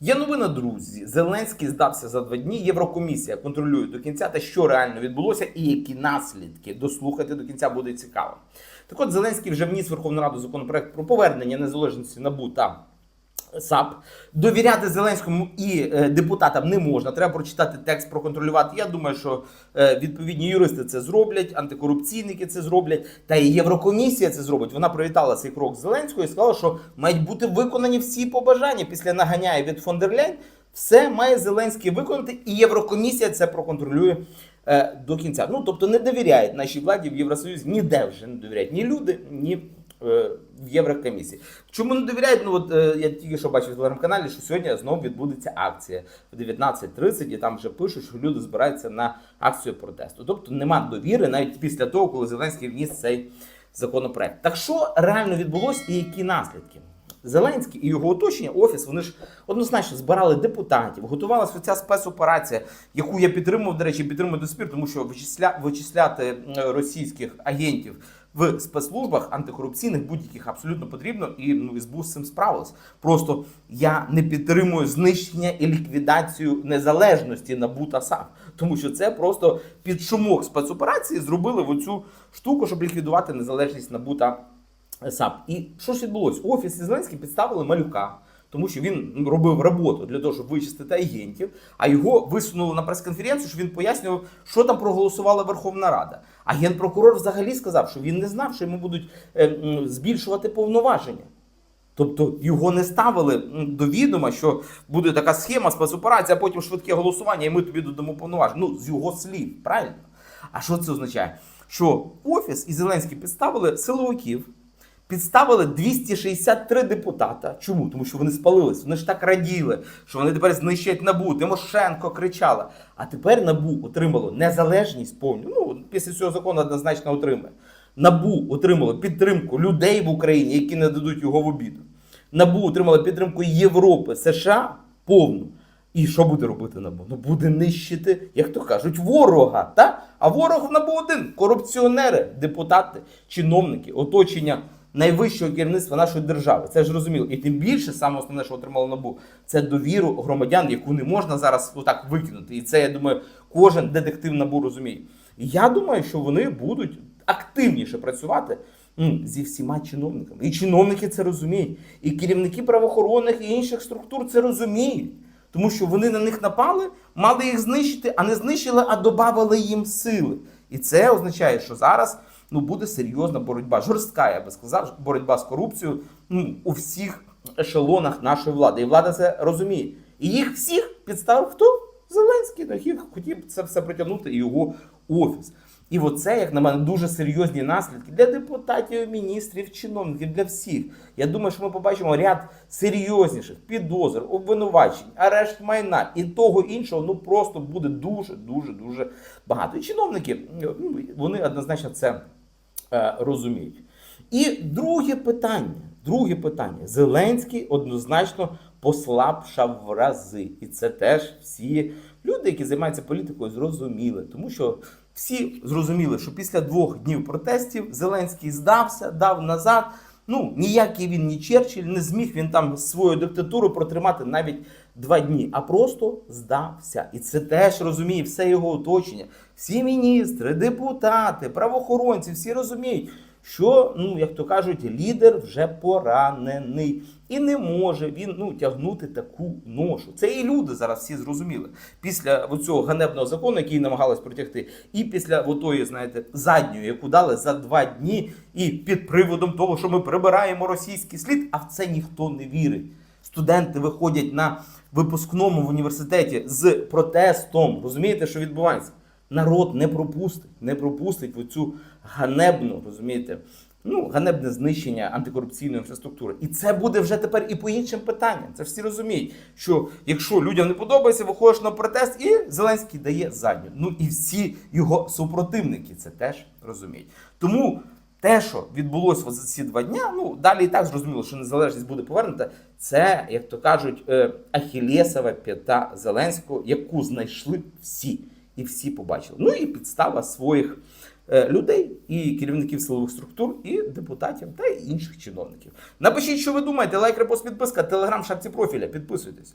Є новина, друзі. Зеленський здався за два дні. Єврокомісія контролює до кінця те, що реально відбулося, і які наслідки. Дослухати до кінця буде цікаво. Так от Зеленський вже вніс в Верховну Раду законопроект про повернення незалежності НАБУ та САП. Довіряти Зеленському і е, депутатам не можна. Треба прочитати текст, проконтролювати. Я думаю, що е, відповідні юристи це зроблять, антикорупційники це зроблять, та і Єврокомісія це зробить. Вона привітала цей крок Зеленського і сказала, що мають бути виконані всі побажання після наганяє від фон дер Ляйн. Все має Зеленський виконати, і Єврокомісія це проконтролює е, до кінця. Ну тобто не довіряють нашій владі в Євросоюзі ніде вже не довіряють ні люди, ні в Єврокомісії. Чому не довіряють? Ну от е, я тільки що бачив в телеграм-каналі, що сьогодні знову відбудеться акція в 19.30, і там вже пишуть, що люди збираються на акцію протесту. Тобто нема довіри навіть після того, коли Зеленський вніс цей законопроект. Так що реально відбулося і які наслідки? Зеленський і його оточення, офіс, вони ж однозначно збирали депутатів, готувалася ця спецоперація, яку я підтримував, до речі, підтримую до спір, тому що вичисля, вичисляти е, російських агентів в спецслужбах антикорупційних будь-яких абсолютно потрібно, і ну СБУ з цим справилась. Просто я не підтримую знищення і ліквідацію незалежності НАБУ та САП, тому що це просто під шумок спецоперації зробили в оцю штуку, щоб ліквідувати незалежність НАБУ та САП. І що ж відбулося? Офіс і Зеленський підставили малюка. Тому що він робив роботу для того, щоб вичистити агентів, а його висунули на прес-конференцію, що він пояснював, що там проголосувала Верховна Рада. А генпрокурор взагалі сказав, що він не знав, що йому будуть е, збільшувати повноваження. Тобто його не ставили до відома, що буде така схема спецоперація, а потім швидке голосування, і ми тобі додамо повноваження. Ну, з його слів, правильно? А що це означає? Що офіс і Зеленський підставили силовиків, підставили 263 депутата. Чому? Тому що вони спалились. Вони ж так раділи, що вони тепер знищать набу. Тимошенко кричала. А тепер набу отримало незалежність повну. Ну після цього закону однозначно отримає. Набу отримало підтримку людей в Україні, які не дадуть його в обіду. Набу отримало підтримку Європи, США повну. І що буде робити НАБУ? Ну буде нищити, як то кажуть, ворога. Та? А ворог НАБУ один корупціонери, депутати, чиновники, оточення найвищого керівництва нашої держави. Це ж розуміло. І тим більше, саме основне, що отримало НАБУ, це довіру громадян, яку не можна зараз отак викинути. І це, я думаю, кожен детектив НАБУ розуміє. І я думаю, що вони будуть активніше працювати зі всіма чиновниками. І чиновники це розуміють, і керівники правоохоронних і інших структур це розуміють. Тому що вони на них напали, мали їх знищити, а не знищили, а додавали їм сили. І це означає, що зараз ну, буде серйозна боротьба. Жорстка, я би сказав, боротьба з корупцією ну, у всіх ешелонах нашої влади. І влада це розуміє. І їх всіх підставив хто? Зеленський. Ну, Хотів, це все притягнути і його офіс. І оце, як на мене, дуже серйозні наслідки для депутатів, міністрів, чиновників, для всіх. Я думаю, що ми побачимо ряд серйозніших підозр, обвинувачень, арешт майна і того іншого. Ну просто буде дуже, дуже, дуже багато. І чиновники ну, вони однозначно це розуміють. І друге питання. Друге питання. Зеленський однозначно послабшав в рази. І це теж всі люди, які займаються політикою, зрозуміли. Тому що всі зрозуміли, що після двох днів протестів Зеленський здався, дав назад. Ну, ніякий він, ні Черчилль, не зміг він там свою диктатуру протримати навіть два дні, а просто здався. І це теж розуміє все його оточення. Всі міністри, депутати, правоохоронці, всі розуміють, що, ну, як то кажуть, лідер вже поранений. І не може він ну, тягнути таку ношу. Це і люди зараз всі зрозуміли. Після цього ганебного закону, який намагалась протягти, і після отої, знаєте, задньої, яку дали за два дні, і під приводом того, що ми прибираємо російський слід, а в це ніхто не вірить. Студенти виходять на випускному в університеті з протестом. Розумієте, що відбувається? Народ не пропустить, не пропустить в цю ганебну, розумієте, ну, ганебне знищення антикорупційної інфраструктури. І це буде вже тепер і по іншим питанням. Це всі розуміють, що якщо людям не подобається, виходиш на протест, і Зеленський дає задню. Ну і всі його супротивники це теж розуміють. Тому. Те, що відбулося за ці два дня, ну далі і так зрозуміло, що незалежність буде повернута. Це, як то кажуть, е, Ахілєсова п'ята Зеленського, яку знайшли всі, і всі побачили. Ну і підстава своїх е, людей, і керівників силових структур, і депутатів та інших чиновників. Напишіть, що ви думаєте, лайк, репост, підписка, телеграм, шапці профіля. Підписуйтесь.